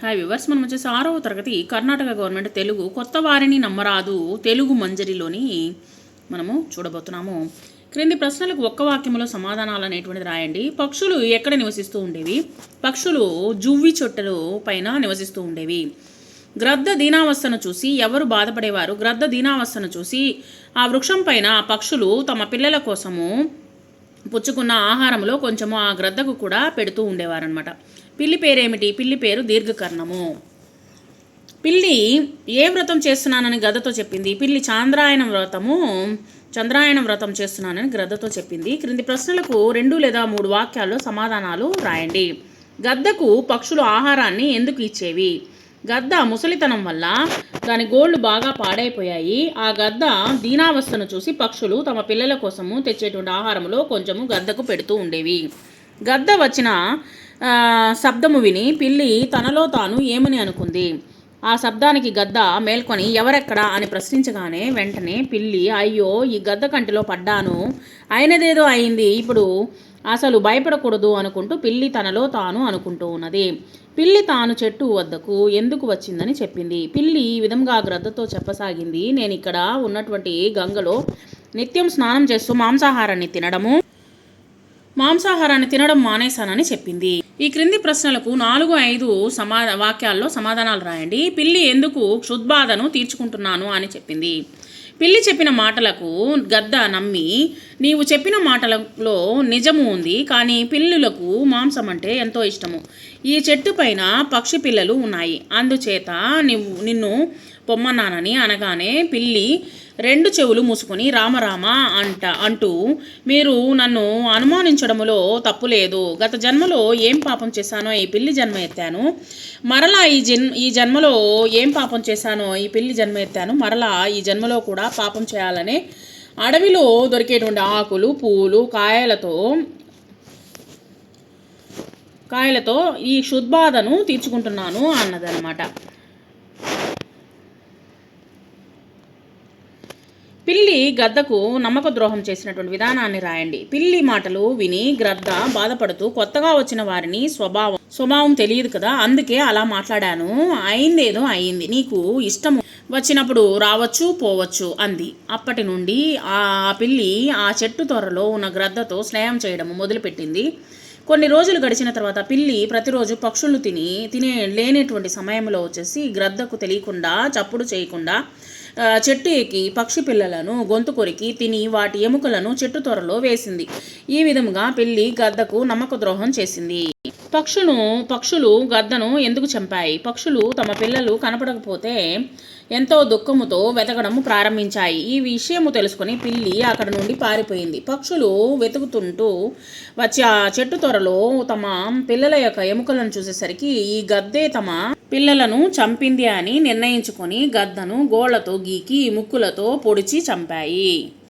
Hi viewers మనం వచ్చేసి ఆరవ తరగతి కర్ణాటక గవర్నమెంట్ తెలుగు కొత్త వారిని నమ్మరాదు తెలుగు మంజరిలోని మనము చూడబోతున్నాము. క్రింది ప్రశ్నలకు ఒక్క వాక్యంలో సమాధానాలు అనేటువంటిది రాయండి. పక్షులు ఎక్కడ నివసిస్తూ ఉండేవి? పక్షులు జువ్వి చొట్టెలు పైన నివసిస్తూ ఉండేవి. గ్రద్ద దీనావస్థను చూసి ఎవరు బాధపడేవారు? గ్రద్ద దీనావస్థను చూసి ఆ వృక్షం పైన పక్షులు తమ పిల్లల కోసము పుచ్చుకున్న ఆహారంలో కొంచెము ఆ గ్రద్దకు కూడా పెడుతూ ఉండేవారనమాట పిల్లి పేరేమిటి? పిల్లి పేరు దీర్ఘకర్ణము. పిల్లి ఏ వ్రతం చేస్తున్నానని గద్దతో చెప్పింది? పిల్లి చాంద్రాయణ వ్రతము చంద్రాయణ వ్రతం చేస్తున్నానని గ్రద్దతో చెప్పింది. క్రింది ప్రశ్నలకు రెండు లేదా మూడు వాక్యాల్లో సమాధానాలు రాయండి. గద్దకు పక్షులు ఆహారాన్ని ఎందుకు ఇచ్చేవి? గద్ద ముసలితనం వల్ల దాని గోళ్ళు బాగా పాడైపోయాయి. ఆ గద్ద దీనావస్థను చూసి పక్షులు తమ పిల్లల కోసము తెచ్చేటువంటి ఆహారంలో కొంచెము గద్దకు పెడుతూ ఉండేవి. గద్ద వచ్చిన శబ్దము విని పిల్లి తనలో తాను ఏమని అనుకుంది? ఆ శబ్దానికి గద్ద మేల్కొని ఎవరెక్కడా అని ప్రశ్నించగానే వెంటనే పిల్లి అయ్యో ఈ గద్ద కంటిలో పడ్డాను. అయినదేదో అయింది. ఇప్పుడు అసలు భయపడకూడదు అనుకుంటూ పిల్లి తనలో తాను అనుకుంటూ ఉన్నది. పిల్లి తాను చెట్టు వద్దకు ఎందుకు వచ్చిందని చెప్పింది. పిల్లి ఈ విధంగా గ్రద్దతో చెప్పసాగింది నేను ఇక్కడ ఉన్నటువంటి గంగలో నిత్యం స్నానం చేస్తూ మాంసాహారాన్ని తినడము మాంసాహారాన్ని తినడం మానేశానని చెప్పింది. ఈ క్రింది ప్రశ్నలకు నాలుగు ఐదు సమా వాక్యాల్లో సమాధానాలు రాయండి. పిల్లి ఎందుకు క్షుద్బాధను తీర్చుకుంటున్నాను అని చెప్పింది. పిల్లి చెప్పిన మాటలకు గద్ద నమ్మి నీవు చెప్పిన మాటలలో నిజము ఉంది కానీ పిల్లులకు మాంసం అంటే ఎంతో ఇష్టము. ఈ చెట్టు పైన పక్షి పిల్లలు ఉన్నాయి. అందుచేత నువ్వు నిన్ను పొమ్మన్నానని అనగానే పిల్లి రెండు చెవులు మూసుకొని రామరామ అంట అంటూ మీరు నన్ను అనుమానించడములో తప్పు లేదు గత జన్మలో ఏం పాపం చేశానో ఈ పిల్లి జన్మ ఎత్తాను. మరలా ఈ జన్ ఈ జన్మలో ఏం పాపం చేశానో ఈ పిల్లి జన్మ ఎత్తాను. మరలా ఈ జన్మలో కూడా పాపం చేయాలనే అడవిలో దొరికేటువంటి ఆకులు పూలు కాయలతో కాయలతో ఈ క్షుద్బాధను తీర్చుకుంటున్నాను అన్నదనమాట పిల్లి గద్దకు నమ్మక ద్రోహం చేసినటువంటి విధానాన్ని రాయండి. పిల్లి మాటలు విని గ్రద్ద బాధపడుతూ కొత్తగా వచ్చిన వారిని స్వభావం స్వభావం తెలియదు కదా అందుకే అలా మాట్లాడాను. అయిందేదో అయింది. నీకు ఇష్టం వచ్చినప్పుడు రావచ్చు పోవచ్చు అంది. అప్పటి నుండి ఆ పిల్లి ఆ చెట్టు త్వరలో ఉన్న గ్రద్దతో స్నేహం చేయడం మొదలుపెట్టింది. కొన్ని రోజులు గడిచిన తర్వాత పిల్లి ప్రతిరోజు పక్షులు తిని తినే లేనటువంటి సమయంలో వచ్చేసి గ్రద్దకు తెలియకుండా చప్పుడు చేయకుండా చెట్టు ఎక్కి పక్షి పిల్లలను గొంతు కొరికి తిని వాటి ఎముకలను చెట్టు త్వరలో వేసింది. ఈ విధముగా పిల్లి గద్దకు నమ్మక ద్రోహం చేసింది. పక్షులు పక్షులు గద్దను ఎందుకు చంపాయి? పక్షులు తమ పిల్లలు కనపడకపోతే ఎంతో దుఃఖముతో వెతకడం ప్రారంభించాయి. ఈ విషయము తెలుసుకొని పిల్లి అక్కడ నుండి పారిపోయింది. పక్షులు వెతుకుతుంటూ వచ్చి ఆ చెట్టు త్వరలో తమ పిల్లల యొక్క ఎముకలను చూసేసరికి ఈ గద్దే తమ పిల్లలను చంపింది అని నిర్ణయించుకొని గద్దను గోళ్ళతో గీకి ముక్కులతో పొడిచి చంపాయి.